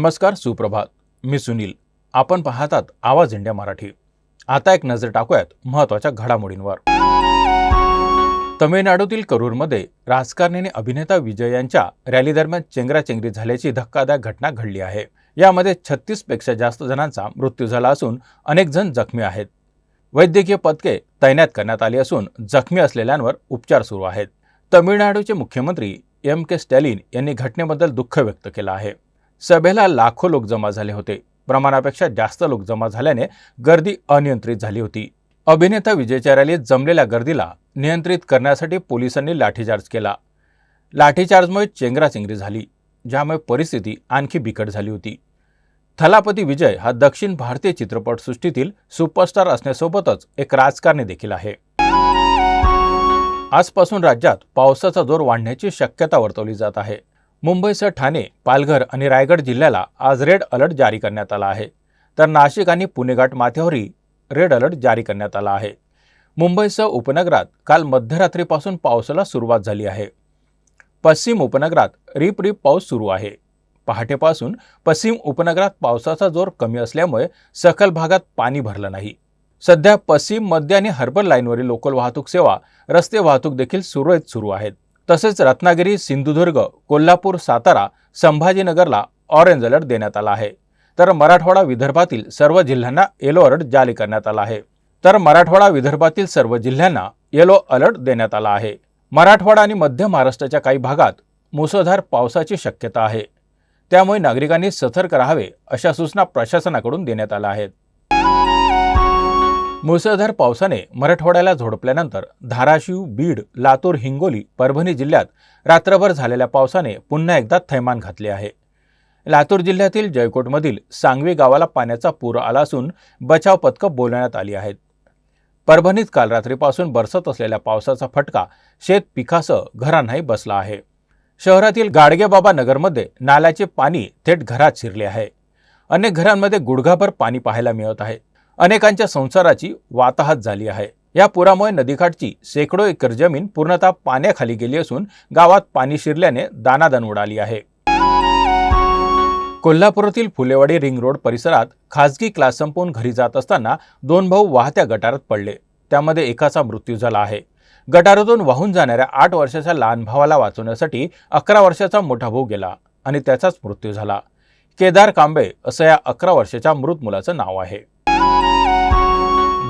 नमस्कार सुप्रभात. मी सुनील. आपण पाहतात आवाज इंडिया मराठी. आता एक नजर टाकूयात महत्त्वाच्या घडामोडींवर. तमिळनाडूतील करूरमध्ये राजकारणी अभिनेता विजय यांच्या रॅली दरम्यान चेंगराचेंगरी झाल्याची धक्कादायक घटना घडली आहे. यामध्ये छत्तीसपेक्षा जास्त जणांचा मृत्यू झाला असून अनेक जण जखमी आहेत. वैद्यकीय पथके तैनात करण्यात आली असून जखमी असलेल्यांवर उपचार सुरू आहेत. तमिळनाडूचे मुख्यमंत्री एम के स्टॅलिन यांनी घटनेबद्दल दुःख व्यक्त केलं आहे. सभेला लाखो लोक जमा झाले होते. प्रमाणापेक्षा जास्त लोक जमा झाल्याने गर्दी अनियंत्रित झाली होती. अभिनेता विजयच्या रॅलीत जमलेल्या गर्दीला नियंत्रित करण्यासाठी पोलिसांनी लाठीचार्ज केला. लाठीचार्जमुळे चेंगराचेंगरी झाली ज्यामुळे परिस्थिती आणखी बिकट झाली होती. थलापती विजय हा दक्षिण भारतीय चित्रपटसृष्टीतील सुपरस्टार असण्यासोबतच एक राजकारणी देखील आहे. आजपासून राज्यात पावसाचा जोर वाढण्याची शक्यता वर्तवली जात आहे. मुंबईसह ठाणे पालघर आणि रायगड जिल्ह्याला आज रेड अलर्ट जारी करण्यात आला आहे. तर नाशिक आणि पुणेघाट माथ्यावरही रेड अलर्ट जारी करण्यात आला आहे. मुंबईसह उपनगरात काल मध्यरात्रीपासून पावसाला सुरुवात झाली आहे. पश्चिम उपनगरात रिप रिप पाऊस सुरू आहे. पहाटेपासून पश्चिम उपनगरात पावसाचा जोर कमी असल्यामुळे सखल भागात पाणी भरलं नाही. सध्या पश्चिम मध्य आणि हर्बल लाईनवरील लोकल वाहतूक सेवा रस्ते वाहतूक देखील सुरळीत सुरू आहेत. तसेच रत्नागिरी सिंधुदुर्ग कोल्हापूर सातारा संभाजीनगरला ऑरेंज अलर्ट देण्यात आला आहे. तर मराठवाडा विदर्भातील सर्व जिल्ह्यांना येलो अलर्ट जारी करण्यात आला आहे. तर मराठवाडा विदर्भातील सर्व जिल्ह्यांना येलो अलर्ट देण्यात आला आहे. मराठवाडा आणि मध्य महाराष्ट्राच्या काही भागात मुसळधार पावसाची शक्यता आहे. त्यामुळे नागरिकांनी सतर्क राहावे अशा सूचना प्रशासनाकडून देण्यात आल्या आहेत. मुसळधार पावसाने मराठवाड्याला झोडपल्यानंतर धाराशिव बीड लातूर हिंगोली परभणी जिल्ह्यात रात्रभर झालेल्या पावसाने पुन्हा एकदा थैमान घातले आहे. लातूर जिल्ह्यातील जयकोटमधील सांगवी गावाला पाण्याचा पूर आला असून बचाव पथकं बोलवण्यात आली आहेत. परभणीत काल रात्रीपासून बरसत असलेल्या पावसाचा फटका शेत पिकासह घरांनाही बसला आहे. शहरातील गाडगेबाबा नगरमध्ये नाल्याचे पाणी थेट घरात शिरले आहे. अनेक घरांमध्ये गुडघाभर पाणी पाहायला मिळत आहे. अनेकांच्या संसाराची वाताहत झाली आहे. या पुरामुळे नदीकाठची शेकडो एकर जमीन पूर्णतः पाण्याखाली गेली असून गावात पाणी शिरल्याने दानादान उडाली आहे. कोल्हापुरातील फुलेवाडी रिंग रोड परिसरात खासगी क्लास संपवून घरी जात असताना दोन भाऊ वाहत्या गटारात पडले. त्यामध्ये एकाचा मृत्यू झाला आहे. गटारातून वाहून जाणाऱ्या आठ वर्षाच्या लहान भावाला वाचवण्यासाठी अकरा वर्षाचा मोठा भाऊ गेला आणि त्याचाच मृत्यू झाला. केदार कांबे असं या अकरा वर्षाच्या मृत मुलाचं नाव आहे.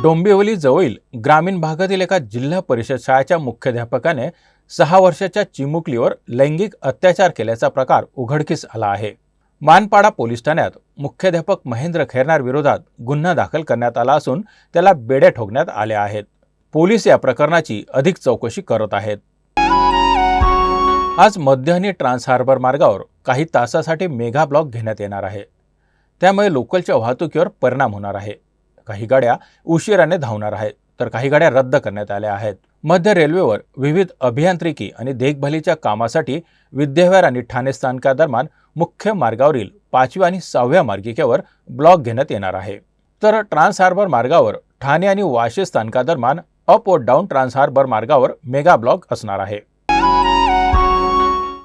डोंबिवली जवळील ग्रामीण भागातील एका जिल्हा परिषद शाळेच्या मुख्याध्यापकाने सहा वर्षाच्या चिमुकलीवर लैंगिक अत्याचार केल्याचा प्रकार उघडकीस आला आहे. मानपाडा पोलीस ठाण्यात मुख्याध्यापक महेंद्र खैरनार विरोधात गुन्हा दाखल करण्यात आला असून त्याला बेड्या ठोकण्यात आल्या आहेत. पोलीस या प्रकरणाची अधिक चौकशी करत आहेत. आज मध्य ट्रान्स हार्बर मार्गावर काही तासासाठी मेगा ब्लॉक घेण्यात येणार आहे. त्यामुळे लोकलच्या वाहतुकीवर परिणाम होणार आहे. काही गाड्या उशिराने धावणार आहेत तर काही गाड्या रद्द करण्यात आल्या आहेत. मध्य रेल्वेवर विविध अभियांत्रिकी आणि देखभालीच्या कामासाठी विद्याविहार आणि ठाणे स्थानकादरम्यान मुख्य मार्गावरील पाचव्या आणि सहाव्या मार्गिकेवर ब्लॉक घेण्यात येणार आहे. तर ट्रान्स हार्बर मार्गावर ठाणे आणि वाशी स्थानकादरम्यान अप व डाऊन ट्रान्स हार्बर मार्गावर मेगा ब्लॉक असणार आहे.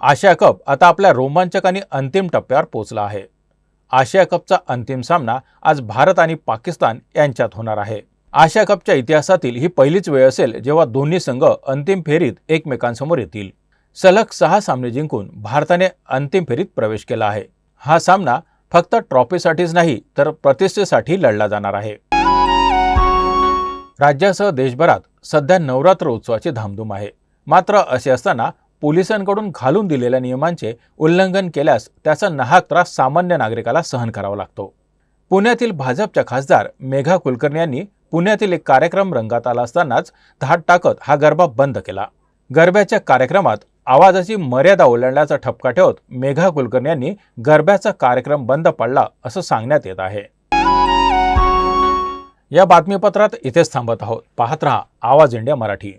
आशिया कप आता आपल्या रोमांचक आणि अंतिम टप्प्यावर पोहोचला आहे. आशिया कपचा अंतिम सामना आज भारत आणि पाकिस्तान यांच्यात होणार आहे. आशिया कपच्या इतिहासातील ही पहिलीच वेळ असेल जेव्हा दोन्ही संघ अंतिम फेरीत एकमेकांसमोर येतील. सलग सहा सामने जिंकून भारताने अंतिम फेरीत प्रवेश केला आहे. हा सामना फक्त ट्रॉफीसाठीच नाही तर प्रतिष्ठेसाठी लढला जाणार आहे. राज्यासह देशभरात सध्या नवरात्र उत्सवाची धामधूम आहे. मात्र असे असताना पोलिसांकडून घालून दिलेल्या नियमांचे उल्लंघन केल्यास त्याचा नाहक त्रास सामान्य नागरिकाला सहन करावा लागतो. पुण्यातील भाजपच्या खासदार मेघा कुलकर्णी यांनी पुण्यातील एक कार्यक्रम रंगात आला असतानाच धाड टाकत हा गरबा बंद केला. गरब्याच्या कार्यक्रमात आवाजाची मर्यादा ओलांडल्याचा ठपका ठेवत मेघा कुलकर्णी यांनी गरब्याचा कार्यक्रम बंद पडला असं सांगण्यात येत आहे. या बातमीपत्रात इथेच थांबत आहोत. पाहत रहा आवाज इंडिया मराठी.